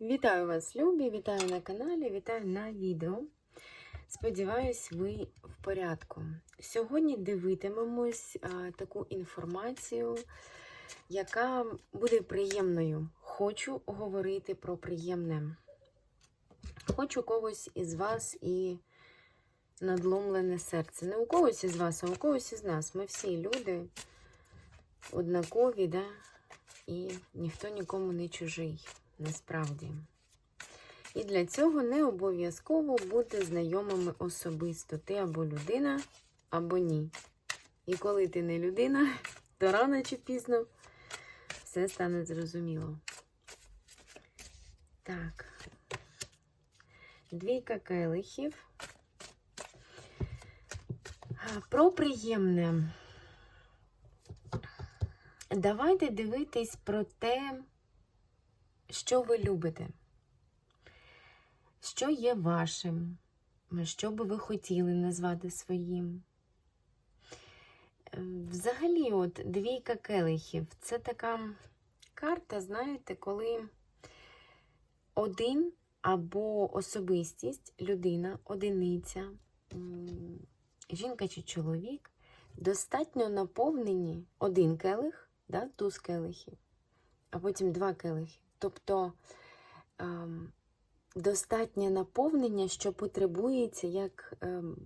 Вітаю вас, любі! Вітаю на каналі, вітаю на відео. Сподіваюсь, ви в порядку. Сьогодні дивитимемось а, таку інформацію, яка буде приємною. Хочу говорити про приємне. Хочу когось із вас і надломлене серце. Не у когось із вас, а у когось із нас. Ми всі люди однакові, да? і ніхто нікому не чужий насправді. І для цього не обов'язково бути знайомими особисто. Ти або людина, або ні. І коли ти не людина, то рано чи пізно все стане зрозуміло. Так. Двійка келихів. Про приємне. Давайте дивитись про те, що ви любите, що є вашим, що би ви хотіли назвати своїм. Е, Взагалі, от двійка келихів це така карта, знаєте, коли один або особистість, людина, одиниця, жінка чи чоловік, достатньо наповнені один келих, да, туз келихів, а потім два келихи. Тобто ем, достатнє наповнення, що потребується як ем,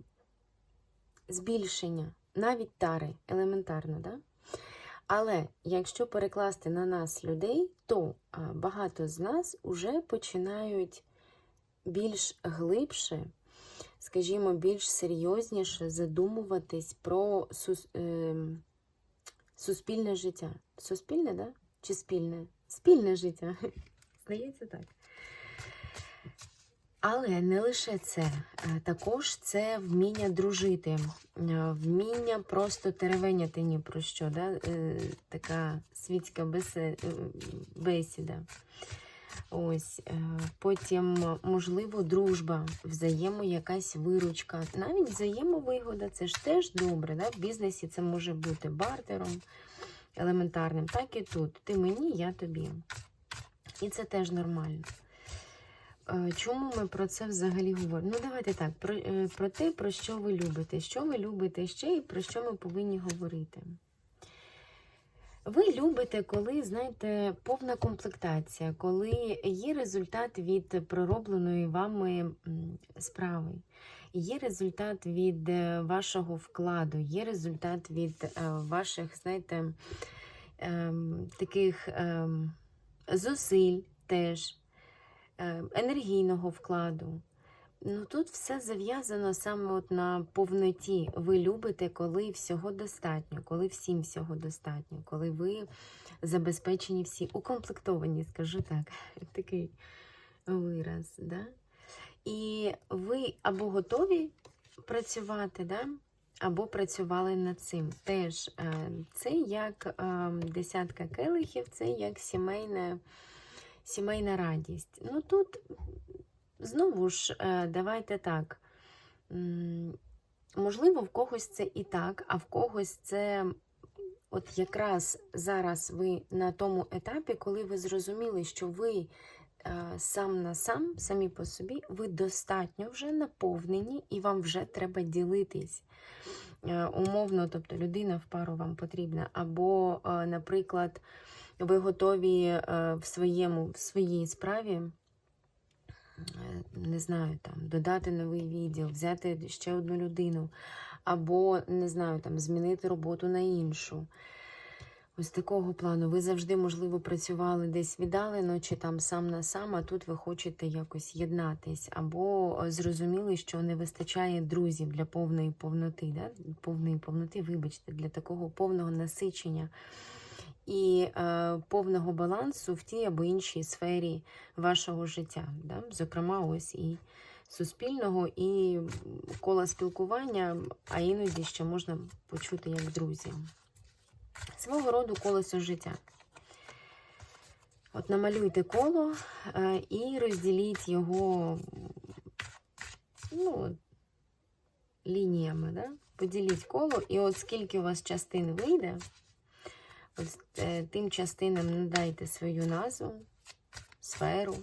збільшення, навіть тари, елементарно. Да? Але якщо перекласти на нас людей, то а, багато з нас вже починають більш глибше, скажімо, більш серйозніше задумуватись про ем, суспільне життя. Суспільне, да? Чи спільне? Спільне життя. Здається так. Але не лише це, Е, також це вміння дружити, е, вміння просто теревеняти ні про що, да? Е, така світська бесіда. Ось, потім, можливо, дружба, взаємо якась виручка, навіть взаємовигода, це ж теж добре. Да? В бізнесі це може бути бартером елементарним, так і тут. Ти мені, я тобі. І це теж нормально. Е, Чому ми про це взагалі говоримо? Ну, давайте так, про, е, про те, про що ви любите. Що ви любите ще і про що ми повинні говорити. Ви любите, коли, знаєте, повна комплектація, коли є результат від проробленої вами справи, є результат від е, вашого вкладу, є результат від е, ваших, знаєте, ем, таких ем, зусиль теж, ем, енергійного вкладу. Ну тут все зав'язано саме от на повноті. Ви любите, коли всього достатньо, коли всім всього достатньо, коли ви забезпечені всі, укомплектовані, скажу так, такий вираз. Да? І ви або готові працювати, да? або працювали над цим. Теж е, це як е, десятка келихів, це як сімейна, сімейна радість. Ну тут Знову ж, е, давайте так. Можливо, в когось це і так, а в когось це от якраз зараз ви на тому етапі, коли ви зрозуміли, що ви сам на сам, самі по собі, ви достатньо вже наповнені і вам вже треба ділитись. Е, Умовно, тобто людина в пару вам потрібна. Або, е, наприклад, ви готові е, в своєму, в своїй справі е, не знаю, там, додати новий відділ, взяти ще одну людину, або, не знаю, там, змінити роботу на іншу. Ось такого плану. Ви завжди, можливо, працювали десь віддалено, чи там сам на сам, а тут ви хочете якось єднатись, або е, зрозуміли, що не вистачає друзів для повної повноти, да? повної повноти, вибачте, для такого повного насичення і е, повного балансу в тій або іншій сфері вашого життя. Да? Зокрема, ось і суспільного, і кола спілкування, а іноді ще можна почути як друзі. Свого роду колесо життя. От намалюйте коло е, і розділіть його ну, лініями. Да? Поділіть коло, і от скільки у вас частин вийде, Ось е, тим частинам надайте свою назву, сферу.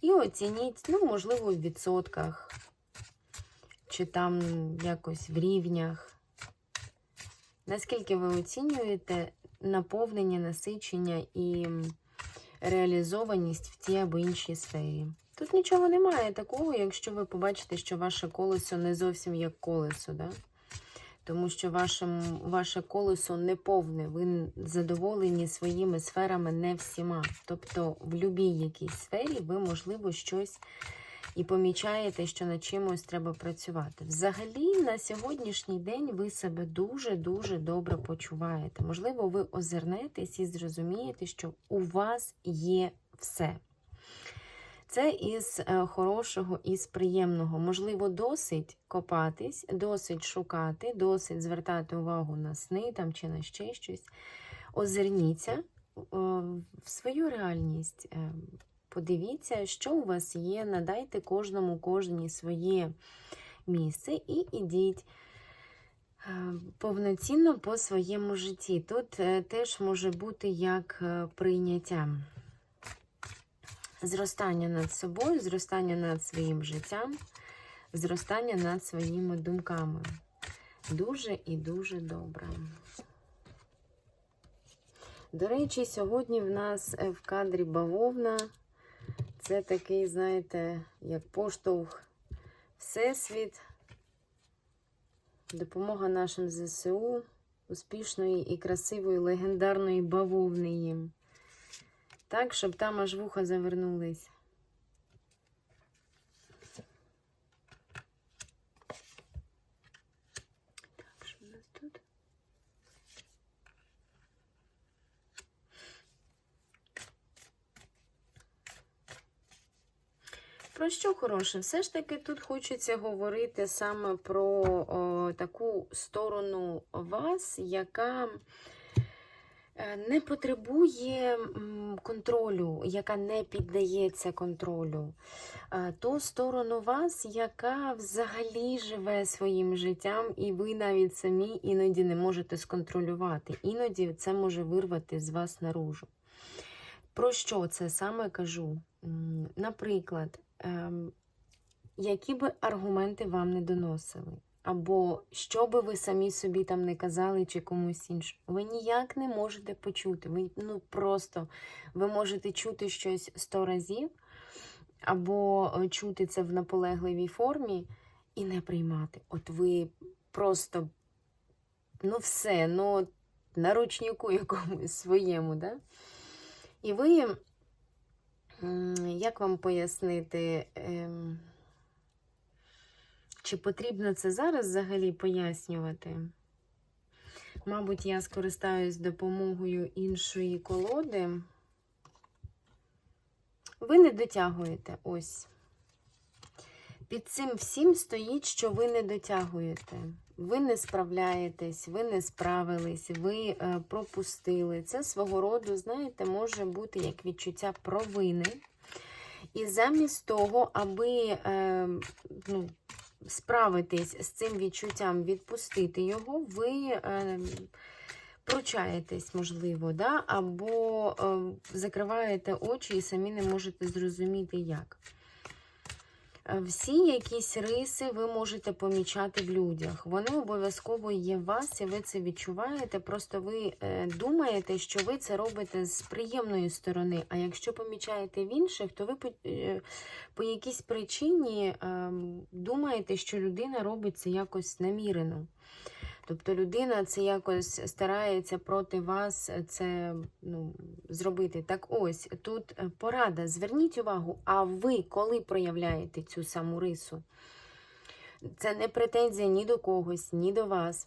І оцініть, ну, можливо, в відсотках, чи там якось в рівнях. Наскільки ви оцінюєте наповнення, насичення і реалізованість в тій або іншій сфері? Тут нічого немає такого, якщо ви побачите, що ваше колесо не зовсім як колесо, да? тому що ваше, ваше колесо не повне, ви задоволені своїми сферами не всіма. Тобто в будь-якій сфері ви, можливо, щось і помічаєте, що над чимось треба працювати. Взагалі, на сьогоднішній день ви себе дуже-дуже добре почуваєте. Можливо, ви озирнетесь і зрозумієте, що у вас є все. Це із е, хорошого, із приємного. Можливо, досить копатись, досить шукати, досить звертати увагу на сни там, чи на ще щось. Озирніться е, в свою реальність. Подивіться, що у вас є, надайте кожному кожній своє місце і ідіть е, повноцінно по своєму житті. Тут е, теж може бути як е, прийняття зростання над собою, зростання над своїм життям, зростання над своїми думками. Дуже і дуже добре. До речі, сьогодні в нас в кадрі бавовна. Це такий, знаєте, як поштовх Всесвіт, допомога нашим ЗСУ, успішної і красивої легендарної бавовни їм. Так, щоб там аж вуха завернулись. Так, що у нас тут? Про що хороше? Все ж таки тут хочеться говорити саме про о, таку сторону вас, яка е, не потребує контролю, яка не піддається контролю. Е, Ту сторону вас, яка взагалі живе своїм життям, і ви навіть самі іноді не можете сконтролювати. Іноді це може вирвати з вас наружу. Про що це саме кажу? Наприклад, ем, які би аргументи вам не доносили, або що би ви самі собі там не казали чи комусь іншому, ви ніяк не можете почути. Ви ну просто ви можете чути щось сто разів, або е, чути це в наполегливій формі і не приймати. От ви просто ну все, ну на ручнику якомусь своєму, да? І ви, як вам пояснити, ем, чи потрібно це зараз взагалі пояснювати? Мабуть, я скористаюсь допомогою іншої колоди. Ви не дотягуєте ось. Під цим всім стоїть, що ви не дотягуєте. Ви не справляєтесь, ви не справились, ви е, пропустили. Це свого роду, знаєте, може бути як відчуття провини. І замість того, аби е, ну, справитись з цим відчуттям, відпустити його, ви е, пручаєтесь, можливо, да? або закриваєте очі і самі не можете зрозуміти, як. Е, Всі якісь риси ви можете помічати в людях. Вони обов'язково є в вас, і ви це відчуваєте. Просто ви е, думаєте, що ви це робите з приємної сторони. А якщо помічаєте в інших, то ви по, е, по якійсь причині е, думаєте, що людина робить це якось намірено. Тобто людина це якось старається проти вас це ну, зробити. Так ось тут е, порада. Зверніть увагу, а ви коли проявляєте цю саму рису? Це не претензія ні до когось, ні до вас.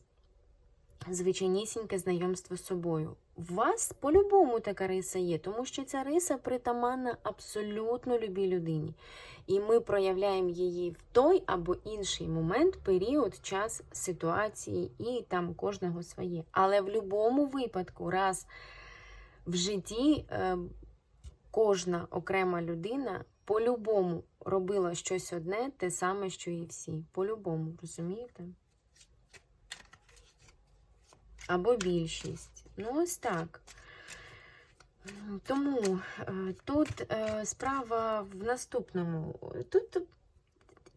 Звичайнісіньке знайомство з собою. У вас по-любому така риса є, тому що ця риса притаманна абсолютно любій людині. І ми проявляємо її в той або інший момент, період, час, ситуації, і там кожного своє. Але в будь-якому випадку, раз в житті е, кожна окрема людина по-любому робила щось одне, те саме, що і всі. По-любому, розумієте? Або більшість. Ну, ось так. Тому е, тут е, справа в наступному. Тут,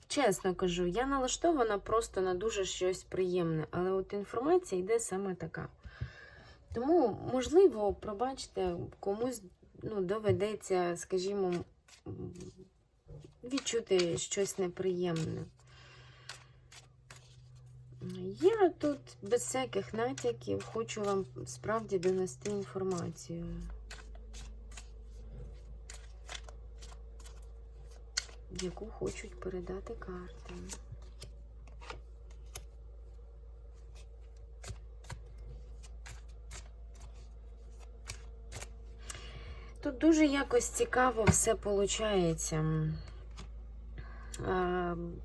чесно кажу, я налаштована просто на дуже щось приємне, але от інформація йде саме така. Тому, можливо, пробачте, комусь ну, доведеться, скажімо, відчути щось неприємне. Я тут без всяких натяків хочу вам справді донести інформацію. Яку хочуть передати карти. Тут дуже якось цікаво все виходить.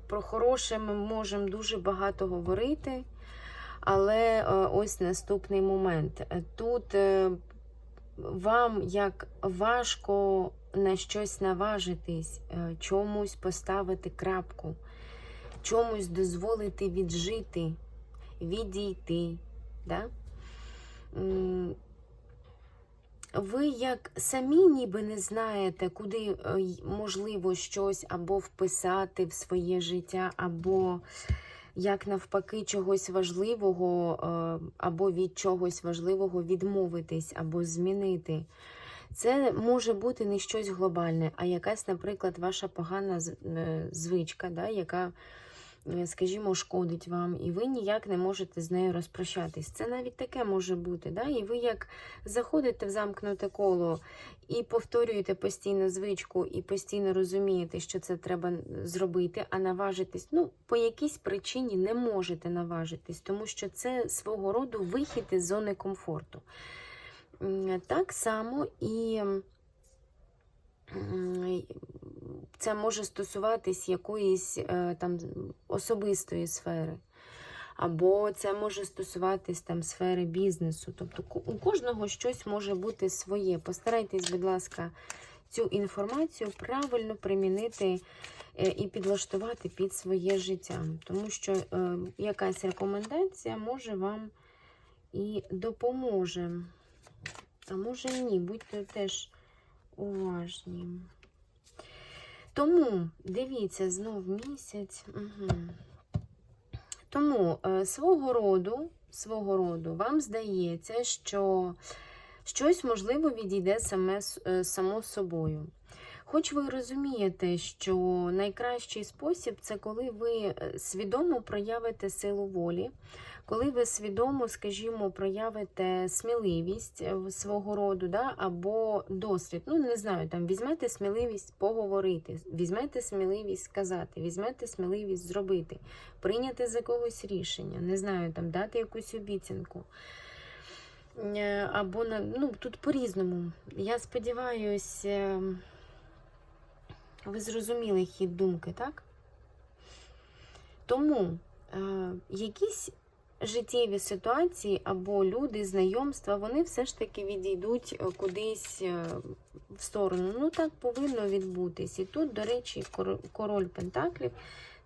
Про хороше ми можемо дуже багато говорити, але е, ось наступний момент. Тут е, вам як важко на щось наважитись, е, чомусь поставити крапку, чомусь дозволити віджити, відійти. Да? Ви як самі ніби не знаєте, куди е, можливо щось або вписати в своє життя, або як навпаки чогось важливого, е, або від чогось важливого відмовитись, або змінити. Це може бути не щось глобальне, а якась, наприклад, ваша погана е, звичка, да, яка, скажімо, шкодить вам, і ви ніяк не можете з нею розпрощатись. Це навіть таке може бути. Да? І ви як заходите в замкнуте коло і повторюєте постійно звичку, і постійно розумієте, що це треба зробити, а наважитись, ну, по якійсь причині не можете наважитись, тому що це свого роду вихід із зони комфорту. Так само і це може стосуватись якоїсь е, там особистої сфери. Або це може стосуватись там сфери бізнесу. Тобто у кожного щось може бути своє. Постарайтесь, будь ласка, цю інформацію правильно примінити е, і підлаштувати під своє життя. Тому що е, якась рекомендація може вам і допоможе. А може ні, будьте теж уважні. Тому дивіться знов місяць. Угу. Тому е, свого роду, свого роду вам здається, що щось можливо відійде саме е, само собою. Хоч ви розумієте, що найкращий спосіб це коли ви е, свідомо проявите силу волі, коли ви свідомо, скажімо, проявите сміливість е, свого роду, да, або досвід. Ну, не знаю, там візьмете сміливість поговорити, візьмете сміливість сказати, візьмете сміливість зробити, прийняти за когось рішення, не знаю, там дати якусь обіцянку. Е, Або на, ну, тут по-різному. Я сподіваюся, ви зрозуміли хід думки, так? Тому е, якісь життєві ситуації або люди, знайомства, вони все ж таки відійдуть е, кудись е, в сторону. Ну, так повинно відбутись. І тут, до речі, король Пентаклів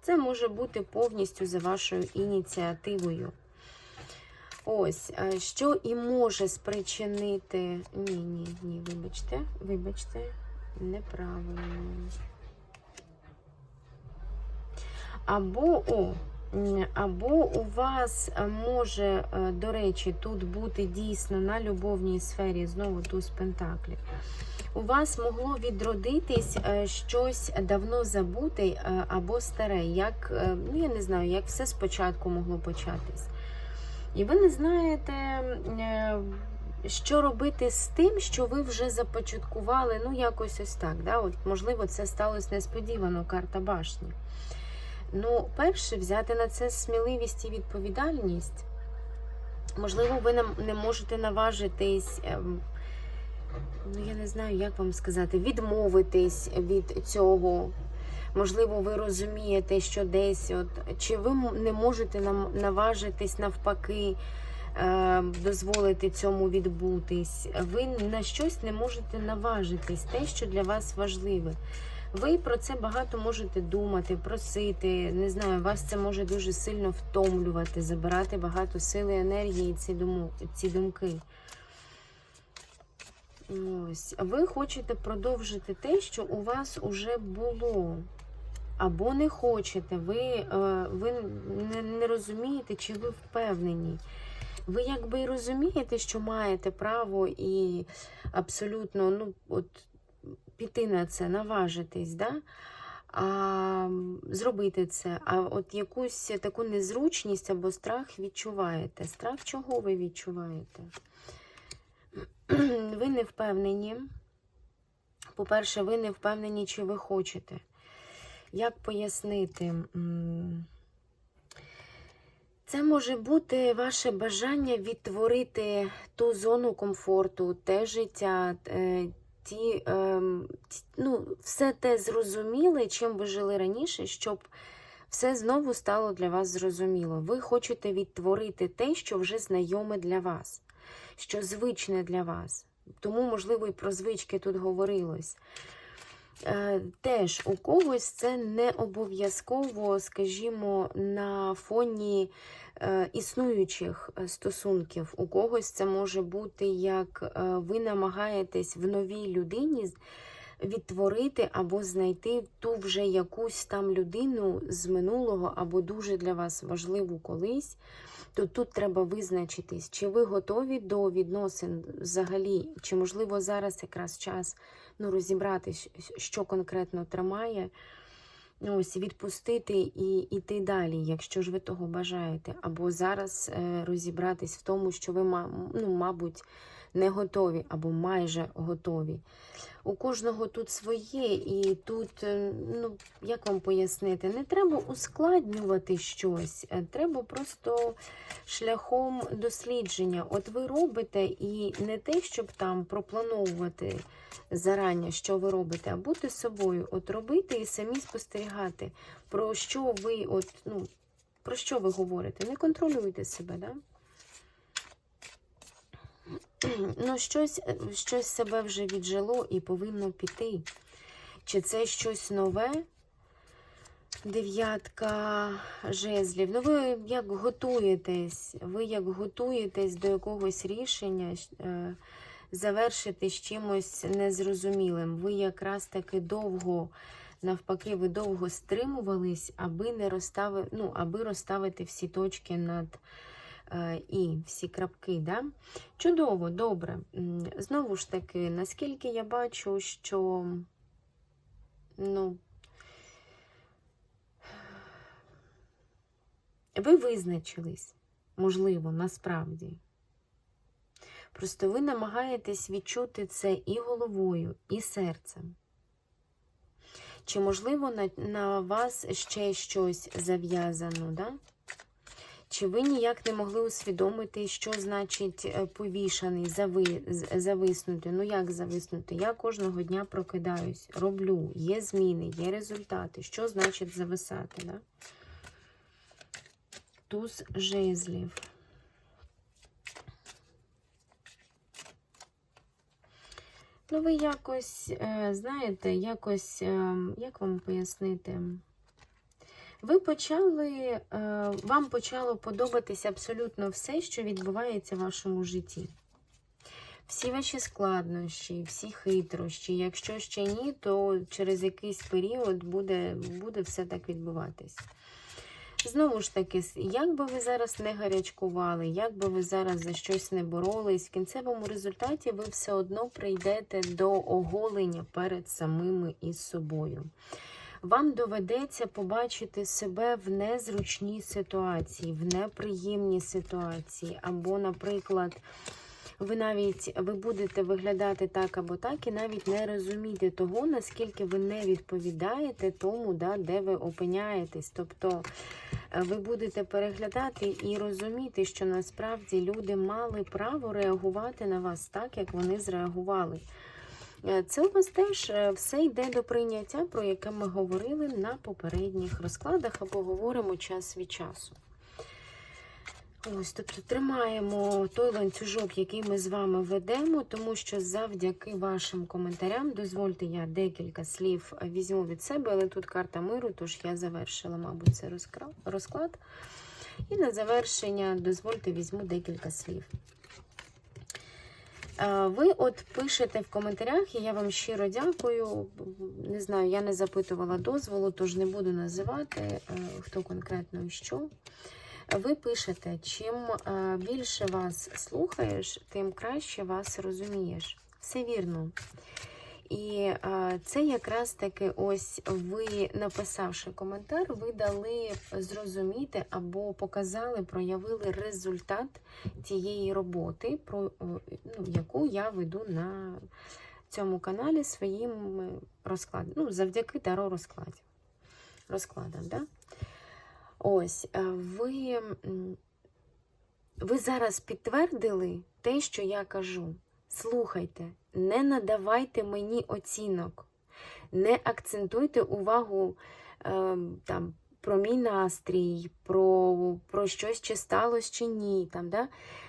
це може бути повністю за вашою ініціативою. Ось, е, що і може спричинити. Ні, ні, ні, вибачте, вибачте, неправильно. Або, о, або у вас е, може, е, до речі, тут бути дійсно на любовній сфері, знову туз Пентаклів. У вас могло відродитись е, щось давно забуте або старе, як, ну я не знаю, як все спочатку могло початись. І ви не знаєте, що робити з тим, що ви вже започаткували, ну якось ось так. Да? От, можливо, це сталося несподівано, карта башні. Ну, перше, взяти на це сміливість і відповідальність. Можливо, ви не можете наважитись, ем, ну я не знаю, як вам сказати, відмовитись від цього. Можливо, ви розумієте, що десь, от, чи ви не можете нам наважитись навпаки, е, дозволити цьому відбутись. Ви на щось не можете наважитись, те, що для вас важливе. Ви про це багато можете думати, просити. Не знаю, вас це може дуже сильно втомлювати, забирати багато сили, енергії ці, думу, ці думки. Ось. Ви хочете продовжити те, що у вас уже було. Або не хочете, ви, е, ви не розумієте, чи ви впевнені. Ви якби і розумієте, що маєте право і абсолютно ну, от, піти на це, наважитись, да? а, зробити це. А от якусь таку незручність або страх відчуваєте. Страх чого ви відчуваєте? Ви не впевнені. По-перше, ви не впевнені, чи ви хочете. Як пояснити? Це може бути ваше бажання відтворити ту зону комфорту, те життя, е, ем, ті- ну, все те зрозуміле, чим ви жили раніше, щоб все знову стало для вас зрозуміло. Ви хочете відтворити те, що вже знайоме для вас, що звичне для вас. Тому, можливо, і про звички тут говорилось. Е, Теж у когось це не обов'язково, скажімо, на фоні е, існуючих е, стосунків. У когось це може бути як ви намагаєтесь в новій людині відтворити або знайти ту вже якусь там людину з минулого, або дуже для вас важливу колись. То тут треба визначитись, чи ви готові до відносин взагалі, чи можливо зараз якраз час ну, розібратись, що конкретно тримає, ось, відпустити і йти далі, якщо ж ви того бажаєте. Або зараз е, розібратись в тому, що ви, ну, мабуть, не готові або майже готові. У кожного тут своє, і тут, е, ну, як вам пояснити, не треба ускладнювати щось, е, треба просто шляхом дослідження. От ви робите, і не те, щоб там проплановувати зарані, що ви робите, а бути собою, от робити і самі спостерігати, про що ви, от, ну, про що ви говорите. Не контролюйте себе, да? Ну, щось, щось себе вже віджило і повинно піти. Чи це щось нове? Дев'ятка жезлів. Ну, ви як готуєтесь, ви як готуєтесь до якогось рішення е, завершити з чимось незрозумілим. Ви якраз таки довго, навпаки, ви довго стримувались, аби не розстави, ну, аби розставити всі точки над е, і, всі крапки. Да? Чудово, добре. Знову ж таки, наскільки я бачу, що ну, ви визначились, можливо, насправді. Просто ви намагаєтесь відчути це і головою, і серцем. Чи, можливо, на, на вас ще щось зав'язано, да? Чи ви ніяк не могли усвідомити, що значить е, повішаний, зави, зависнути? Ну як зависнути? Я кожного дня прокидаюсь, роблю, є зміни, є результати. Що значить зависати? Да? Туз жезлів. Ну, ви якось, е, знаєте, якось, е, як вам пояснити? Ви почали, е, вам почало подобатися абсолютно все, що відбувається в вашому житті. Всі ваші складнощі, всі хитрощі. Якщо ще ні, то через якийсь період буде, буде все так відбуватись. Знову ж таки, як би ви зараз не гарячкували, як би ви зараз за щось не боролись, в кінцевому результаті ви все одно прийдете до оголення перед самими із собою. Вам доведеться побачити себе в незручній ситуації, в неприємній ситуації, або, наприклад, ви навіть ви будете виглядати так або так, і навіть не розуміти того, наскільки ви не відповідаєте тому, да, де ви опиняєтесь. Тобто е, ви будете переглядати і розуміти, що насправді люди мали право реагувати на вас так, як вони зреагували. Е, Це у вас теж е, все йде до прийняття, про яке ми говорили на попередніх розкладах або говоримо час від часу. Ось, тобто тримаємо той ланцюжок, який ми з вами ведемо, тому що завдяки вашим коментарям, дозвольте, я декілька слів візьму від себе, але тут карта миру, тож я завершила, мабуть, цей розклад. І на завершення, дозвольте, візьму декілька слів. Е, Ви от пишете в коментарях, і я вам щиро дякую. Не знаю, я не запитувала дозволу, тож не буду називати, е, хто конкретно і що. Ви пишете, чим е, більше вас слухаєш, тим краще вас розумієш. Все вірно. І е, це якраз таки ось ви, написавши коментар, ви дали зрозуміти або показали, проявили результат тієї роботи, про ну, яку я веду на цьому каналі своїм розкладом. Ну, завдяки таро розкладам. розкладам да? Ось, е, ви, ви зараз підтвердили те, що я кажу. Слухайте, не надавайте мені оцінок, не акцентуйте увагу е, там, про мій настрій, про, про щось чи сталося, чи ні. Там, да?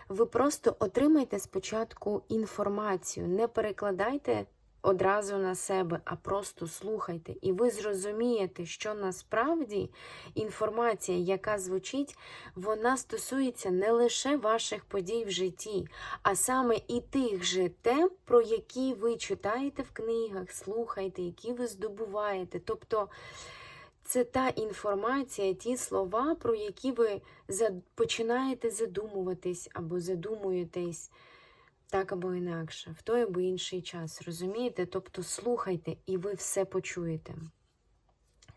Ви просто отримайте спочатку інформацію, не перекладайте одразу на себе, а просто слухайте. І ви зрозумієте, що насправді інформація, яка звучить, вона стосується не лише ваших подій в житті, а саме і тих же тем, про які ви читаєте в книгах, слухаєте, які ви здобуваєте. Тобто це та інформація, ті слова, про які ви починаєте задумуватись або задумуєтесь так або інакше, в той або інший час. Розумієте? Тобто слухайте, і ви все почуєте.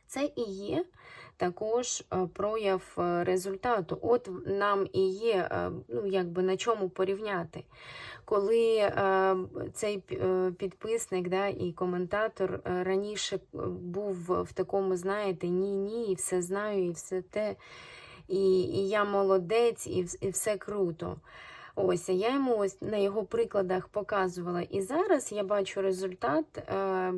Це і є також е, прояв е, результату. От нам і є, е, ну, якби на чому порівняти. Коли цей підписник да, і коментатор раніше був в такому, знаєте, ні-ні, і все знаю, і все те, і, і я молодець, і, і все круто. Ось, я йому ось на його прикладах показувала. І зараз я бачу результат, е,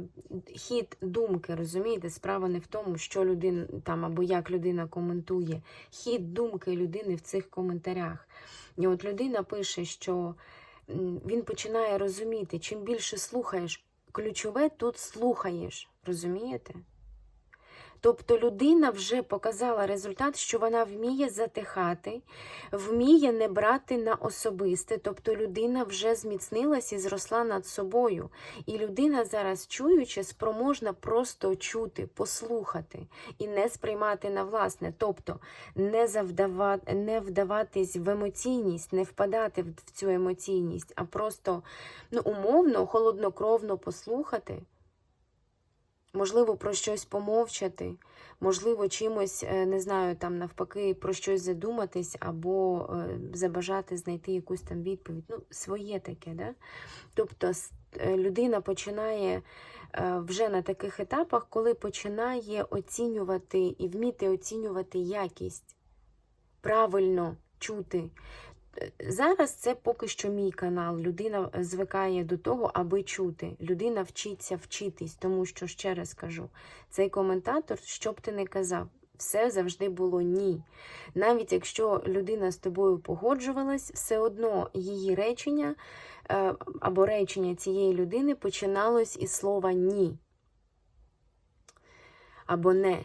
хід думки, розумієте? Справа не в тому, що людина там або як людина коментує. Хід думки людини в цих коментарях. І от людина пише, що він починає розуміти, чим більше слухаєш, ключове тут слухаєш, розумієте? Тобто людина вже показала результат, що вона вміє затихати, вміє не брати на особисте. Тобто людина вже зміцнилась і зросла над собою. І людина зараз, чуючи, спроможна просто чути, послухати і не сприймати на власне. Тобто не, завдавати, не вдаватись в емоційність, не впадати в цю емоційність, а просто ну, умовно, холоднокровно послухати. Можливо, про щось помовчати, можливо, чимось, е, не знаю, там навпаки, про щось задуматись або е, забажати знайти якусь там відповідь. Ну, своє таке, да? Тобто е, людина починає вже на таких етапах, коли починає оцінювати і вміти оцінювати якість, правильно чути. Е, Зараз це поки що мій канал. Людина звикає до того, аби чути. Людина вчиться вчитись, тому що, ще раз кажу, цей коментатор, що б ти не казав, все завжди було ні. Навіть якщо людина з тобою погоджувалась, все одно її речення е, або речення цієї людини починалось із слова ні або не.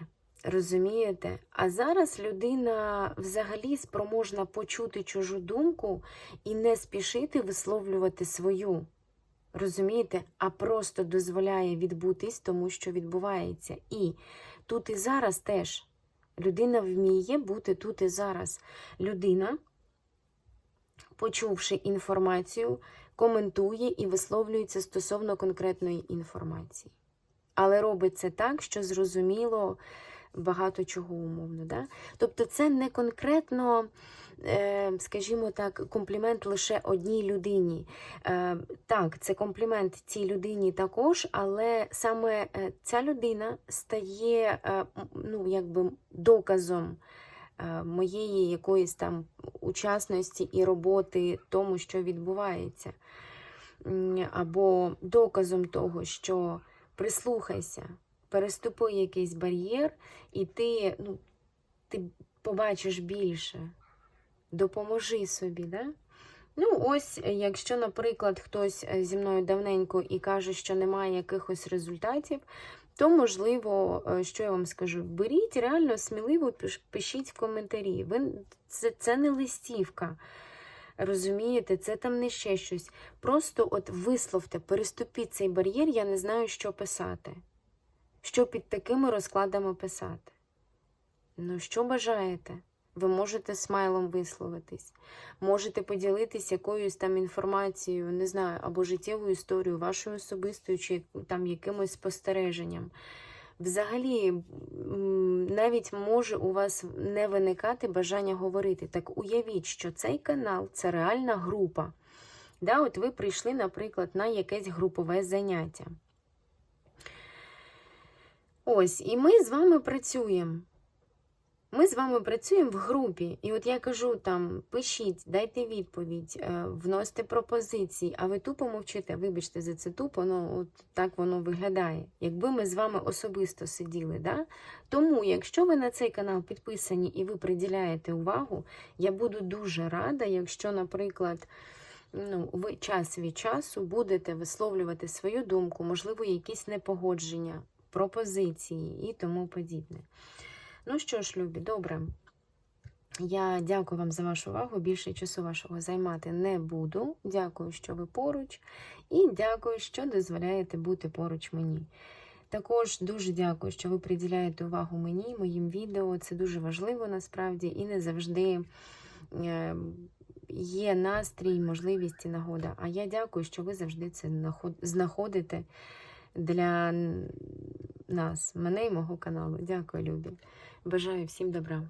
Розумієте? А зараз людина взагалі спроможна почути чужу думку і не спішити висловлювати свою. Розумієте? А просто дозволяє відбутись тому, що відбувається. І тут і зараз теж людина вміє бути тут і зараз. Людина, почувши інформацію, коментує і висловлюється стосовно конкретної інформації. Але робить це так, що зрозуміло багато чого умовно. Да? Тобто це не конкретно, е, скажімо так, комплімент лише одній людині. Е, так, це комплімент цій людині також, але саме е, ця людина стає ну, якби доказом моєї якоїсь там учасності і роботи тому, що відбувається. Або доказом того, що прислухайся, переступи якийсь бар'єр, і ти, ну, ти побачиш більше. Допоможи собі, да? Ну, ось, якщо, наприклад, хтось е, зі мною давненько і каже, що немає якихось результатів, то, можливо, е, що я вам скажу, беріть реально сміливо пишіть в коментарі. Ви, це, це не листівка. Розумієте, це там не ще щось. Просто от висловте, переступіть цей бар'єр, я не знаю, що писати. Що під такими розкладами писати? Ну, що бажаєте? Ви можете смайлом висловитись, можете поділитись якоюсь там інформацією, не знаю, або життєвою історією, вашою особистою, чи там якимось спостереженням. Взагалі, навіть може у вас не виникати бажання говорити. Так уявіть, що цей канал це реальна група. Да, от ви прийшли, наприклад, на якесь групове заняття. Ось, і ми з вами працюємо. Ми з вами працюємо в групі, і от я кажу там: пишіть, дайте відповідь, е, вносьте пропозиції, а ви тупо мовчите. Вибачте за це тупо, ну от так воно виглядає. Якби ми з вами особисто сиділи, да? Тому, якщо ви на цей канал підписані і ви приділяєте увагу, я буду дуже рада, якщо, наприклад, ну, ви час від часу будете висловлювати свою думку, можливо, якісь непогодження, пропозиції і тому подібне. Ну що ж, любі, добре. Я дякую вам за вашу увагу. Більше часу вашого займати не буду. Дякую, що ви поруч, і дякую, що дозволяєте бути поруч мені. Також дуже дякую, що ви приділяєте увагу мені, моїм відео. Це дуже важливо насправді і не завжди е, є настрій, можливість і нагода. А я дякую, що ви завжди це знаходите для нас, мене і мого каналу. Дякую, любі. Бажаю всім добра.